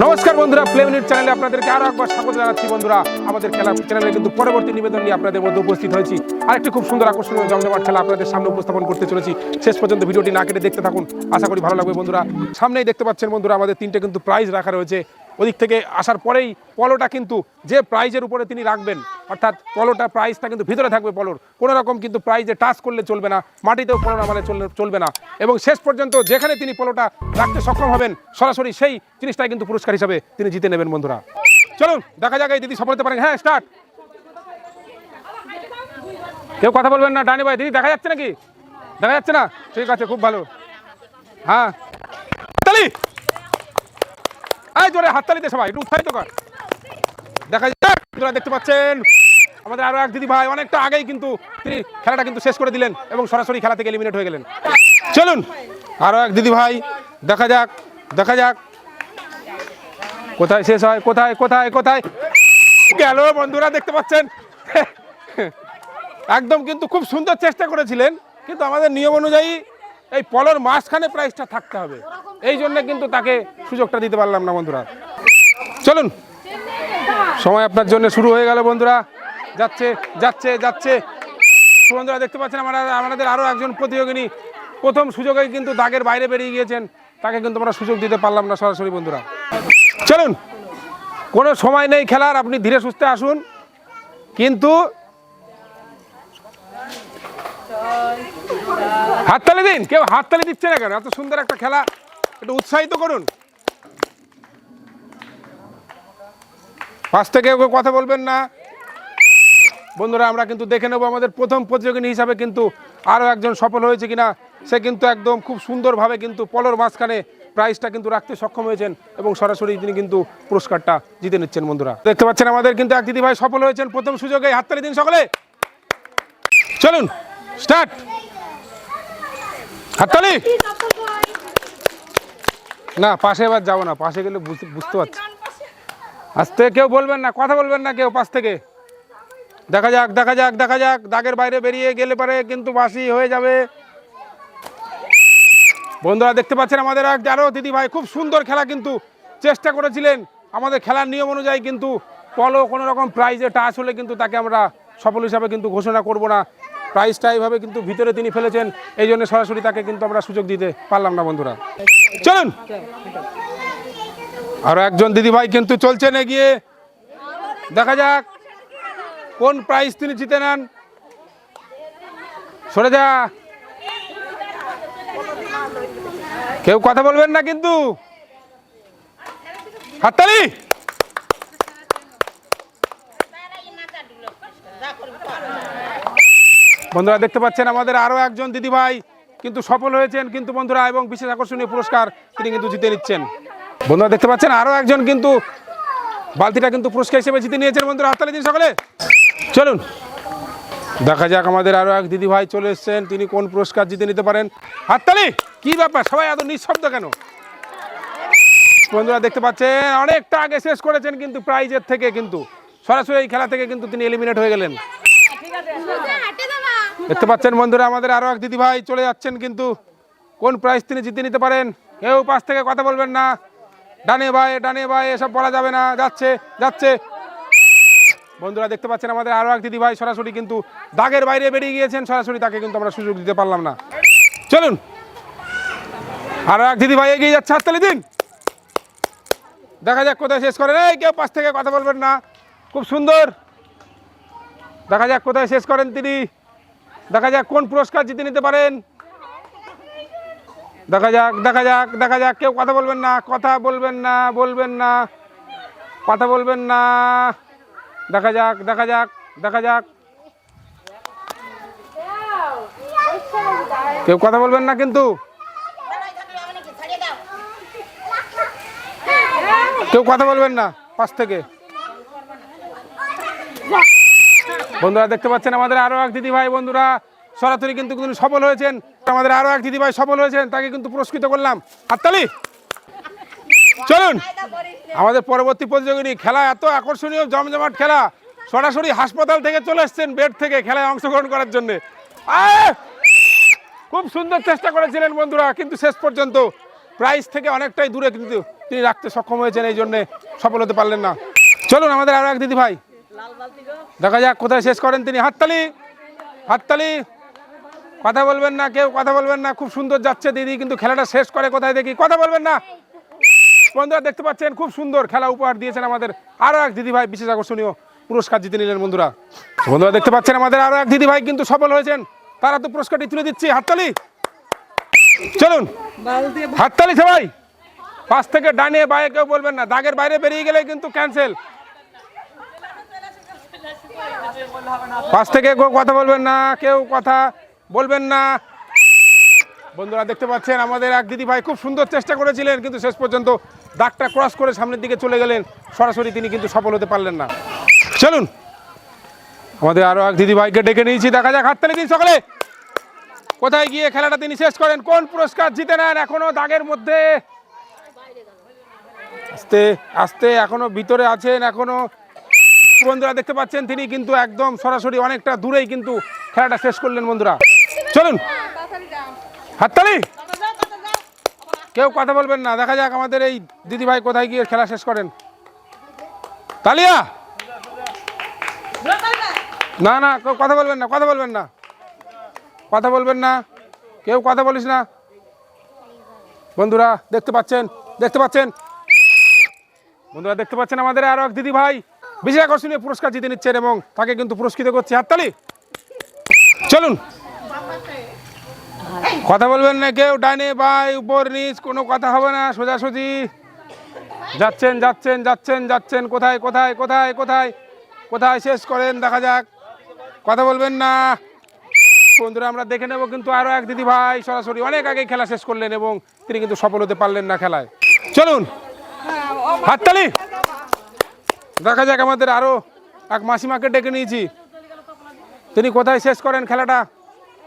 নমস্কার বন্ধুরা play minute চ্যানেলে আপনাদেরকে আরও একবার স্বাগত জানাচ্ছি বন্ধুরা। আমাদের খেলা চ্যানেলে কিন্তু পরবর্তী নিবেদন নিয়ে আপনাদের মধ্যে উপস্থিত হয়েছি। আরেকটি খুব সুন্দর আকর্ষণীয় জমজমাট খেলা আপনাদের সামনে উপস্থাপন করতে চলেছি। শেষ পর্যন্ত ভিডিওটি না কেটে দেখতে থাকুন। আশা করি ভালো লাগবে বন্ধুরা। সামনেই দেখতে পাচ্ছেন বন্ধুরা, আমাদের তিনটে কিন্তু প্রাইজ রাখা রয়েছে। ওদিক থেকে আসার পরেই, পলোটা কিন্তু যে প্রাইজের উপরে তিনি রাখবেন অর্থাৎ পলোটা প্রাইসটা কিন্তু ভিতরে থাকবে পলোর। কোনো রকম কিন্তু প্রাইজে টাচ করলে চলবে না, মাটিতেও পলো নামালে চলবে না। এবং শেষ পর্যন্ত যেখানে তিনি পলোটা রাখতে সক্ষম হবেন, সরাসরি সেই জিনিসটাই কিন্তু পুরস্কার হিসাবে তিনি জিতে নেবেন, বন্ধুরা। চলুন, দেখা যাক এই দিদি সফল হতে পারেন। হ্যাঁ স্টার্ট কেউ কথা বলবেন না, ডানি ভাই, দিদি, দেখা যাচ্ছে নাকি? দেখা যাচ্ছে না? ঠিক আছে, খুব ভালো। হ্যাঁ। তালি এই জোরে হাততালিতে সবাই, একটু উৎসাহিত কর। দেখা যাক দেখতে পাচ্ছেন। আমাদের আরও এক দিদি ভাই অনেকটা আগেই কিন্তু তিনি খেলাটা কিন্তু শেষ করে দিলেন এবং সরাসরি খেলা থেকে এলিমিনেট হয়ে গেলেন। চলুন, আরও এক দিদি ভাই, দেখা যাক দেখা যাক। কোথায় শেষ হয়, কোথায় কোথায় কোথায়? গেল, বন্ধুরা, দেখতে পাচ্ছেন। একদম কিন্তু খুব সুন্দর চেষ্টা করেছিলেন, কিন্তু আমাদের নিয়ম অনুযায়ী এই পলর মাঝখানে প্রাইসটা থাকতে হবে। এই জন্য কিন্তু তাকে সুযোগটা দিতে পারলাম না, বন্ধুরা। চলুন, সময় আপনার জন্য শুরু হয়ে গেল, বন্ধুরা। যাচ্ছে যাচ্ছে যাচ্ছে। বন্ধুরা দেখতে পাচ্ছেন, আমরা, আমাদের আরও একজন প্রতিযোগিনী। প্রথম সুযোগেই কিন্তু দাগের বাইরে বেরিয়ে গিয়েছেন। তাকে কিন্তু আমরা সুযোগ দিতে পারলাম না সরাসরি, বন্ধুরা। চলুন, কোনো সময় নেই খেলার, আপনি ধীরে সুস্থে আসুন। কিন্তু হাততালি দিন, কেউ হাততালি দিচ্ছে না কেন? এত সুন্দর একটা খেলা, একটু উৎসাহিত করুন। পাশ থেকে কেউ কথা বলবেন না। বন্ধুরা, আমরা কিন্তু দেখে নেব আমাদের প্রথম প্রতিযোগিনী হিসাবে কিন্তু আরও একজন সফল হয়েছে কিনা। সে কিন্তু একদম খুব সুন্দরভাবে কিন্তু পলর মাঝখানে প্রাইজটা কিন্তু রাখতে সক্ষম হয়েছেন এবং সরাসরি তিনি কিন্তু পুরস্কারটা জিতে নিচ্ছেন বন্ধুরা। দেখতে পাচ্ছেন আমাদের কিন্তু এক দিদি ভাই সফল হয়েছেন প্রথম সুযোগে। হাততালি দিন সকলে। চলুন, স্টার্ট। হাততালি না, পাশে এবার যাব না, পাশে গেলে বুঝতে বুঝতে পারছি। আস্তে কেউ বলবেন না, কথা বলবেন না কেউ পাশ থেকে। দেখা যাক দেখা যাক দেখা যাক। দাগের বাইরে বেরিয়ে গেলে পারে, কিন্তু বাসি হয়ে যাবে। বন্ধুরা, দেখতে পাচ্ছেন আমাদের এক আরও দিদি ভাই। খুব সুন্দর খেলা কিন্তু চেষ্টা করেছিলেন। আমাদের খেলার নিয়ম অনুযায়ী কিন্তু পলো কোনো রকম প্রাইজে টাচ হলে কিন্তু তাকে আমরা সফল হিসাবে কিন্তু ঘোষণা করব না। প্রাইজটা এইভাবে কিন্তু ভিতরে তিনি ফেলেছেন। এই জন্য সরাসরি তাকে কিন্তু আমরা সুযোগ দিতে পারলাম না, বন্ধুরা। চলুন। আরও একজন দিদি ভাই কিন্তু চলছেন এগিয়ে। দেখা যাক। কোন প্রাইজ তিনি জিতে নেন? সরে যা। কেউ কথা বলবেন না কিন্তু। হাততালি। বন্ধুরা, দেখতে পাচ্ছেন আমাদের আরও একজন দিদি ভাই কিন্তু সফল হয়েছেন কিন্তু বন্ধুরা, এবং বিশেষ আকর্ষণীয় পুরস্কার তিনি কিন্তু জিতে নিচ্ছেন। বন্ধুরা, দেখতে পাচ্ছেন আরও একজন কিন্তু বালতিটা কিন্তু পুরস্কার হিসেবে জিতে নিয়েছেন বন্ধুরা, হাততালি দিন সকলে। চলুন। দেখা যাক আমাদের আরও এক দিদি ভাই চলে এসেছেন। তিনি কোন পুরস্কার জিতে নিতে পারেন? হাততালি! কি ব্যাপার? সবাই এত নিঃশব্দ কেন? বন্ধুরা, দেখতে পাচ্ছেন, অনেকটা আগে শেষ করেছেন কিন্তু প্রাইজের থেকে কিন্তু। সরাসরি এই খেলা থেকে কিন্তু তিনি এলিমিনেট হয়ে গেলেন। দেখতে পাচ্ছেন বন্ধুরা, আমাদের আরও এক দিদি ভাই চলে যাচ্ছেন কিন্তু। কোন প্রাইজ তিনি জিতে নিতে পারেন? কেউ পাশ থেকে কথা বলবেন না। ডানে ভাই ডানে ভাই, এসব বলা যাবে না। যাচ্ছে যাচ্ছে। বন্ধুরা দেখতে পাচ্ছেন আমাদের আরও এক দিদি ভাই সরাসরি কিন্তু দাগের বাইরে বেরিয়ে গিয়েছেন। সরাসরি তাকে কিন্তু আমরা সুযোগ দিতে পারলাম না। চলুন। আরও এক দিদি ভাই এগিয়ে যাচ্ছে। হাততালি দিন। দেখা যাক কোথায় শেষ করেন। এই কেউ পাশ থেকে কথা বলবেন না। খুব সুন্দর। দেখা যাক কোথায় শেষ করেন তিনি। দেখা যাক কোন পুরস্কার জিতে নিতে পারেন। দেখা যাক দেখা যাক দেখা যাক। কেউ কথা বলবেন না। কথা বলবেন না বলবেন না। কথা বলবেন না। দেখা যাক দেখা যাক দেখা যাক। কেউ কথা বলবেন না কিন্তু? কেউ কথা বলবেন না পাশ থেকে? বন্ধুরা, দেখতে পাচ্ছেন আমাদের আরও এক দিদি ভাই, বন্ধুরা। সরাসরি কিন্তু সফল হয়েছেন। আমাদের আরও এক দিদি ভাই সফল হয়েছেন, তাকে কিন্তু পুরস্কৃত করলাম। হাততালি! চলুন। আমাদের পরবর্তী প্রতিযোগিনী খেলা এত আকর্ষণীয়, জমজমাট খেলা। সরাসরি হাসপাতাল থেকে চলে এসছেন বেড থেকে খেলায় অংশগ্রহণ করার জন্য। খুব সুন্দর চেষ্টা করেছিলেন বন্ধুরা, কিন্তু শেষ পর্যন্ত প্রাইস থেকে অনেকটাই দূরে কিন্তু তিনি রাখতে সক্ষম হয়েছেন, এই জন্যে সফল হতে পারলেন না। চলুন, আমাদের আরও এক দিদি ভাই দেখা যাক কোথায় শেষ করেন তিনি। হাততালি! হাততালি! কথা বলবেন না, কেউ কথা বলবেন না। খুব সুন্দর যাচ্ছে দিদি, কিন্তু খেলাটা শেষ করে কোথায় দেখি? কথা বলবেন না। বন্ধুরা দেখতে পাচ্ছেন খুব সুন্দর খেলা উপহার দিয়েছেন আমাদের আরও এক দিদি ভাই বিশেষ আকর্ষণীয় পুরস্কার জিতে নিলেন বন্ধুরা। বন্ধুরা দেখতে পাচ্ছেন আমাদের আরও এক দিদি ভাই কিন্তু সফল হয়েছেন। তারা তো পুরস্কারটি তুলে দিচ্ছি হাততালি। চলুন হাততালি সবাই। পাশ থেকে ডানে বাইরে কেউ বলবেন না দাগের বাইরে বেরিয়ে গেলে কিন্তু ক্যান্সেল পাশ থেকে কেউ কথা বলবেন না কেউ কথা বলবেন না। বন্ধুরা দেখতে পাচ্ছেন, আমাদের এক দিদি ভাই খুব সুন্দর চেষ্টা করেছিলেন, কিন্তু শেষ পর্যন্ত দাগটা ক্রস করে সামনের দিকে চলে গেলেন। সরাসরি তিনি কিন্তু সফল হতে পারলেন না। চলুন, আমাদের আরও এক দিদি ভাইকে ডেকে নিয়েছি। দেখা যাক হাততালি দিন সকালে। কোথায় গিয়ে খেলাটা তিনি শেষ করেন? কোন পুরস্কার জিতে নেন? এখনও দাগের মধ্যে। আস্তে আস্তে, এখনও ভিতরে আছেন, এখনও। বন্ধুরা দেখতে পাচ্ছেন, তিনি কিন্তু একদম সরাসরি অনেকটা দূরেই কিন্তু খেলাটা শেষ করলেন বন্ধুরা। চলুন। হাততালি! কেউ কথা বলবেন না, দেখা যাক আমাদের এই দিদি ভাই কোথায় গিয়ে খেলা শেষ করেন। তালিয়া! না না, কেউ কথা বলবেন না, কথা বলবেন না। কথা বলবেন না, কেউ কথা বলিস না। বন্ধুরা, দেখতে পাচ্ছেন দেখতে পাচ্ছেন? বন্ধুরা, দেখতে পাচ্ছেন আমাদের আরও এক দিদি ভাই বিশেষ আকর্ষণীয় পুরস্কার জিতে নিচ্ছেন এবং তাকে কিন্তু পুরস্কৃত করছে। হাততালি! চলুন। কথা বলবেন না কেউ ডাইনে বাই উপর নিচ, কোনো কথা হবে না, সোজাসুজি। যাচ্ছেন যাচ্ছেন যাচ্ছেন যাচ্ছেন, কোথায় কোথায় কোথায় কোথায় কোথায়, শেষ করেন, দেখা যাক। কথা বলবেন না। বন্ধুরা, আমরা দেখে নেব কিন্তু আরও এক দিদি ভাই সরাসরি অনেক আগে খেলা শেষ করলেন এবং তিনি কিন্তু সফল হতে পারলেন না খেলায়। চলুন, হাততালি। দেখা যাক আমাদের আরও এক মাসিমাকে ডেকে নিয়েছি। তিনি কোথায় শেষ করেন খেলাটা?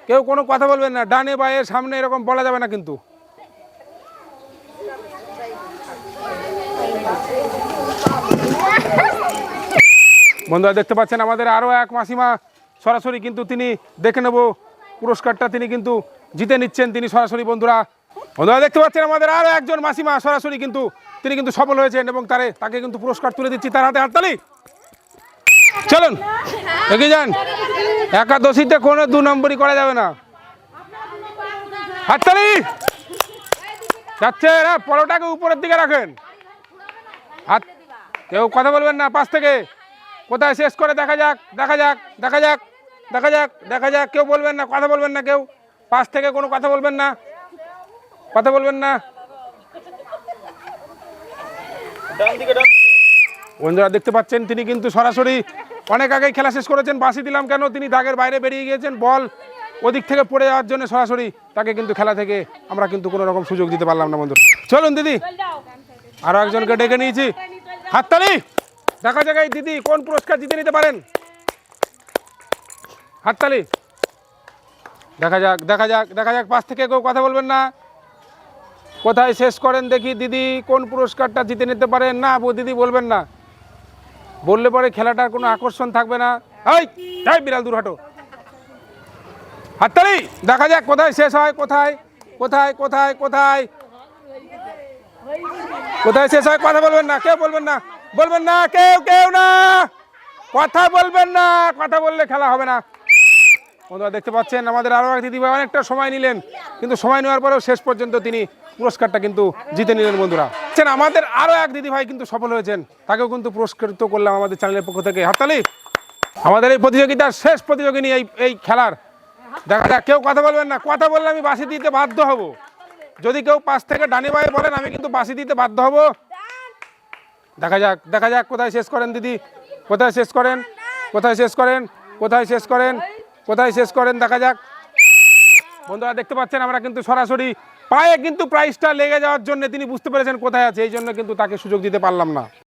কেউ কোনো কথা বলবেন না, ডানে বায়ে সামনে এরকম বলা যাবে না কিন্তু। বন্ধুরা, দেখতে পাচ্ছেন আমাদের আরও এক মাসিমা সরাসরি কিন্তু তিনি দেখে নেব। পুরস্কারটা তিনি কিন্তু জিতে নিচ্ছেন তিনি সরাসরি, বন্ধুরা। বন্ধুরা, দেখতে পাচ্ছেন আমাদের আরও একজন মাসিমা সরাসরি কিন্তু, তিনি কিন্তু সফল হয়েছেন এবং তারে, তাকে কিন্তু পুরস্কার তুলে দিচ্ছি তার হাতে হাততালি। চলুন, এগিয়ে যান। একাদশীতে কোনো দু নম্বরই করা যাবে না। হাততালি! যাচ্ছে পরোটাকে উপরের দিকে রাখেন। হাত, কেউ কথা বলবেন না, পাশ থেকে। কোথায় শেষ করে দেখা যাক দেখা যাক দেখা যাক দেখা যাক দেখা যাক। কেউ বলবেন না, কথা বলবেন না কেউ। পাশ থেকে কোনো কথা বলবেন না। কথা বলবেন না। বন্ধুরা দেখতে পাচ্ছেন, তিনি কিন্তু সরাসরি অনেক আগেই খেলা শেষ করেছেন বাসি দিলাম কেন? তিনি দাগের বাইরে বেরিয়ে গিয়েছেন, বল ওদিক থেকে পড়ে যাওয়ার জন্য সরাসরি তাকে কিন্তু খেলা থেকে আমরা কিন্তু কোনো রকম সুযোগ দিতে পারলাম না বন্ধু চলুন, দিদি। আরও একজনকে ডেকে নিয়েছি। হাততালি! দেখা এই দিদি কোন পুরস্কার জিতে নিতে পারেন। হাততালি! দেখা যাক দেখা যাক দেখা যাক, পাশ থেকে কেউ কথা বলবেন না। কোথায় শেষ করেন দেখি দিদি, কোন পুরস্কারটা জিতে নিতে পারেন? না দিদি বলবেন না। বললে পরে খেলাটার কোনো আকর্ষণ থাকবে না। এই, যাই বিড়াল দূর হাঁটো। হাততালি, দেখা যাক কোথায় শেষ হয়, কোথায় কোথায় কোথায় কোথায়। কোথায় শেষ হয়, কথা বলবেন না, কেউ বলবেন না বলবেন না, কেউ কেউ না। কথা বলবেন না, কথা বললে খেলা হবে না। বন্ধুরা দেখতে পাচ্ছেন আমাদের আরও এক দিদিভাই অনেকটা সময় নিলেন কিন্তু সময় নেওয়ার পরেও শেষ পর্যন্ত তিনি পুরস্কারটা কিন্তু জিতে নিলেন বন্ধুরা। দেখছেন, আমাদের আরও এক দিদিভাই কিন্তু সফল হয়েছেন তাকেও কিন্তু পুরস্কৃত করলাম আমাদের চ্যানেলের পক্ষ থেকে। হাততালি আমাদের এই প্রতিযোগিতার শেষ প্রতিযোগিনী এই এই খেলার। দেখা যাক কেউ কথা বলবেন না কথা বললে আমি বাসি দিতে বাধ্য হব। যদি কেউ পাশ থেকে ডানে বায়ে বলেন আমি কিন্তু বাসি দিতে বাধ্য হব। দেখা যাক দেখা যাক কোথায় শেষ করেন দিদি? কোথায় শেষ করেন? কোথায় শেষ করেন? কোথায় শেষ করেন? কোথায় শেষ করেন? দেখা যাক। বন্ধুরা, দেখতে পাচ্ছেন, আমরা কিন্তু সরাসরি পায়ে কিন্তু প্রাইসটা লেগে যাওয়ার জন্য তিনি বুঝতে পেরেছেন কোথায় আছে, এই জন্য কিন্তু তাকে সুযোগ দিতে পারলাম না।